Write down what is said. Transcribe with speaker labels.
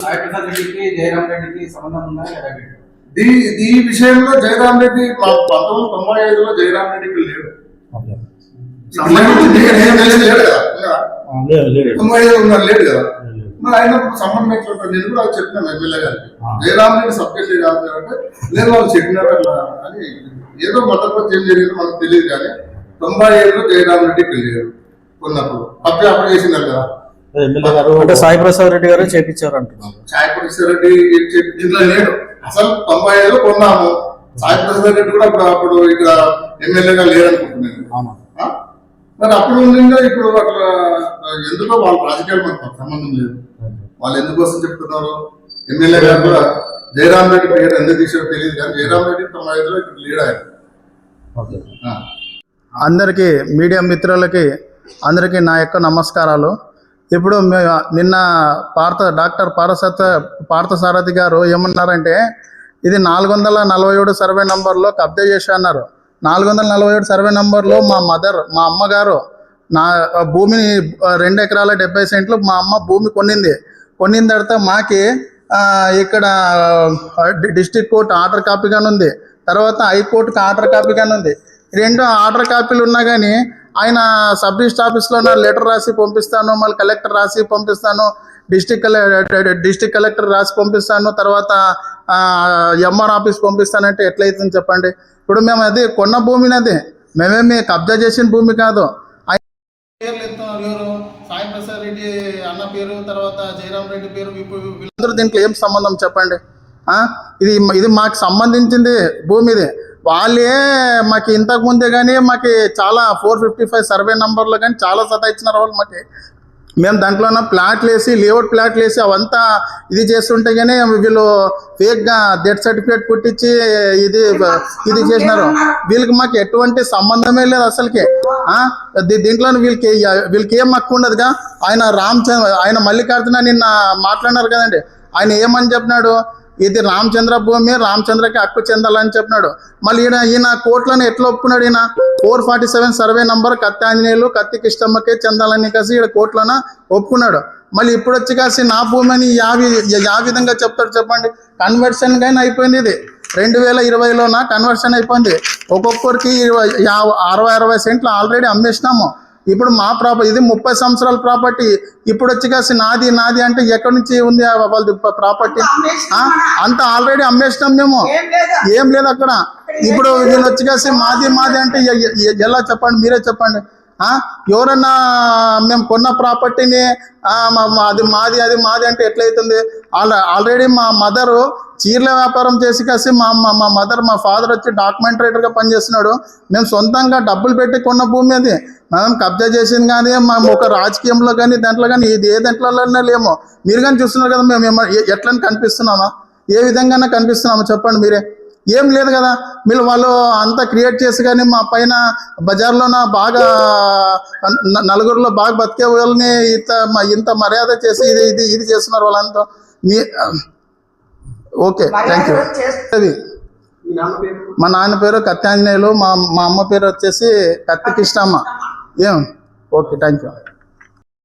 Speaker 1: సాయి ప్రసాద్ రెడ్డికి జయరాం రెడ్డికి సంబంధం ఉందా లేదా వీళ్ళు?
Speaker 2: ఈ ఈ విషయంలో జయరాం రెడ్డి మా పంతొమ్మిది తొంభై ఐదులో జయరాం రెడ్డికి లేడు లేదు లేడు కదా ఇంకా
Speaker 3: ఆ, లేదు లేదు.
Speaker 2: తొంభై ఐదు ఉన్నారు లేడు కదా?
Speaker 3: లేదు.
Speaker 2: మరి ఆయన సంబంధం ఎట్లా ఉంటుంది? నేను కూడా చెప్పినాను ఎమ్మెల్యే గారికి. జయరాం రెడ్డి సబ్జెక్ట్ కాదు అంటే లేదు వాళ్ళు చెప్పినారు అని ఏదో మొదట్లో ఏం జరిగిందో మనకు తెలియదు కానీ తొంభై ఐదులో జయరాం రెడ్డికి లేడు. కొన్నప్పుడు అప్పుడే అప్పుడు చేసినారు కదా?
Speaker 4: అంటే సాయి ప్రసాద్ రెడ్డి గారే చేపించారు అంటున్నారు.
Speaker 2: సాయి రెడ్డి ఇంట్లో లేడు. అసలు తొంభై ఐదులో కొన్నాము. సాయి ప్రసాద్ రెడ్డి కూడా అప్పుడు అప్పుడు ఇక్కడ ఎమ్మెల్యేగా లేరనుకుంటున్నాను. ఆ? మరి అప్పుడు ఉండిందో? ఇప్పుడు అట్లా ఎందుకో వాళ్ళ రాజకీయాలు మనకు సంబంధం లేదు. వాళ్ళు ఎందుకోసం చెప్తున్నారు? ఎమ్మెల్యే గారు కూడా జయరాం రెడ్డి పేరు ఎందుకు తీసారో తెలియదు కానీ జయరాం రెడ్డి తొంభై ఐదులో ఇక్కడ లేడు ఆయన. ఆ.
Speaker 4: అందరికీ మీడియా మిత్రులకి అందరికీ నా యొక్క నమస్కారాలు. ఇప్పుడు నిన్న పార్థ డాక్టర్ పారసత్ పార్థసారథి గారు ఏమన్నారంటే ఇది నాలుగు వందల నలభై ఏడు సర్వే నంబర్లో కబ్జా చేసి అన్నారు. నాలుగు వందల నలభై ఏడు సర్వే నంబర్లో మా మదర్ మా అమ్మగారు నా భూమిని రెండు ఎకరాల డెబ్బై సెంట్లు మా అమ్మ భూమి కొన్నింది. కొన్నిన తర్వాత మాకి ఇక్కడ డిస్టిక్ కోర్టు ఆర్డర్ కాపీగానే ఉంది తర్వాత హైకోర్టుకి ఆర్డర్ కాపీగానే ఉంది రెండు ఆర్డర్ కాపీలు ఉన్నా కానీ ఆయన సబ్ రిజిస్టర్ ఆఫీస్లో నా లెటర్ రాసి పంపిస్తాను మళ్ళీ కలెక్టర్ రాసి పంపిస్తాను డిస్టిక్ డిస్టిక్ కలెక్టర్ రాసి పంపిస్తాను తర్వాత ఎంఆర్ ఆఫీస్ పంపిస్తానంటే ఎట్లయితుంది చెప్పండి. ఇప్పుడు మేము అది కొన్న భూమిని అది. మేమేమి కబ్జా చేసిన భూమి కాదు. పేర్లు ఎత్తున్నారు ఎవరు? సాయి ప్రసాద్ రెడ్డి అన్న పేరు తర్వాత జయరామ్ రెడ్డి పేరు వీళ్ళందరూ దీంట్లో ఏం సంబంధం చెప్పండి? ఇది ఇది మాకు సంబంధించింది భూమిది వాళ్ళే మాకు ఇంతకు ముందే కానీ మాకు చాలా ఫోర్ ఫిఫ్టీ ఫైవ్ సర్వే నంబర్లో కానీ చాలా సతాయించినారు వాళ్ళు మాకు. మేము దాంట్లోన ప్లాట్లు వేసి లేఅవుట్ ప్లాట్లు వేసి అవంతా ఇది చేస్తుంటే కానీ వీళ్ళు ఫేక్గా డెత్ సర్టిఫికేట్ పుట్టించి ఇది ఇది చేసినారు. వీళ్ళకి మాకు ఎటువంటి సంబంధమే లేదు అసలుకి. దీంట్లో వీళ్ళకి వీళ్ళకి ఏం హక్కు ఉండదుగా? ఆయన రామచంద్ర ఆయన మల్లికార్జున నిన్న మాట్లాడినారు కదండి. ఆయన ఏమని చెప్పినాడు? ఇది రామచంద్ర భూమి రామచంద్రకి హక్కు చెందాలని చెప్పినాడు. మళ్ళీ ఈయన ఈయన కోట్లను ఎట్లా ఒప్పుకున్నాడు ఈయన? Four forty seven survey number Kathi Anjaneyulu Kathi కిష్టమ్మకే చెందాలని కాసి ఈడ కోట్లన ఒప్పుకున్నాడు. మళ్ళీ ఇప్పుడు వచ్చి కాసి నా భూమి అని యావి యా విధంగా చెప్తాడు చెప్పండి. కన్వర్షన్ కానీ అయిపోయింది ఇది. రెండు వేల ఇరవైలోన కన్వర్షన్ అయిపోయింది. ఒక్కొక్కరికి ఇరవై అరవై అరవై సెంట్లు ఆల్రెడీ అమ్మేసినాము. ఇప్పుడు మా ప్రాపర్టీ ఇది ముప్పై సంవత్సరాల ప్రాపర్టీ. ఇప్పుడు వచ్చి కాసి నాది నాది అంటే ఎక్కడి నుంచి ఉంది వాళ్ళది ప్రాపర్టీ? అంత ఆల్రెడీ అమ్మేసినాం మేము. ఏం లేదు. అక్కడ. ఇప్పుడు వీళ్ళు వచ్చి కాసి మాది మాది అంటే ఎలా చెప్పండి? మీరే చెప్పండి? ఎవరన్నా మేము కొన్న ప్రాపర్టీని అది మాది అది మాది అంటే ఎట్లయితుంది? ఆల్ ఆల్రెడీ మా మదరు చీరల వ్యాపారం చేసి కాసి మా మా మదర్ మా ఫాదర్ వచ్చి డాక్యుమెంట్ రైటర్గా పనిచేస్తున్నాడు. మేము సొంతంగా డబ్బులు పెట్టి కొన్న భూమి అది. మనం కబ్జా చేసింది కానీ మేము ఒక రాజకీయంలో కానీ దాంట్లో కానీ ఇది ఏ దాంట్లోనే లేము. మీరు కానీ చూస్తున్నారు కదా మేము ఏమ- ఎ- ఎట్లని కనిపిస్తున్నామా? ఏ విధంగా కనిపిస్తున్నామా చెప్పండి మీరే. ఏం లేదు కదా మీరు వాళ్ళు అంతా క్రియేట్ చేసి కానీ మా పైన బజార్లోన బాగా నలుగురిలో బాగా బతికే వాళ్ళని ఇంత మ- ఇంత మర్యాద చేసి ఇది ఇది ఇది చేస్తున్నారు వాళ్ళంతా. మీ ఓకే థ్యాంక్ యూ అది. మా నాన్న పేరు కత్తి ఆంజనేయులు మా మా అమ్మ పేరు వచ్చేసి కత్తి కృష్ణమ్మ. ఏం ఓకే థ్యాంక్ యూ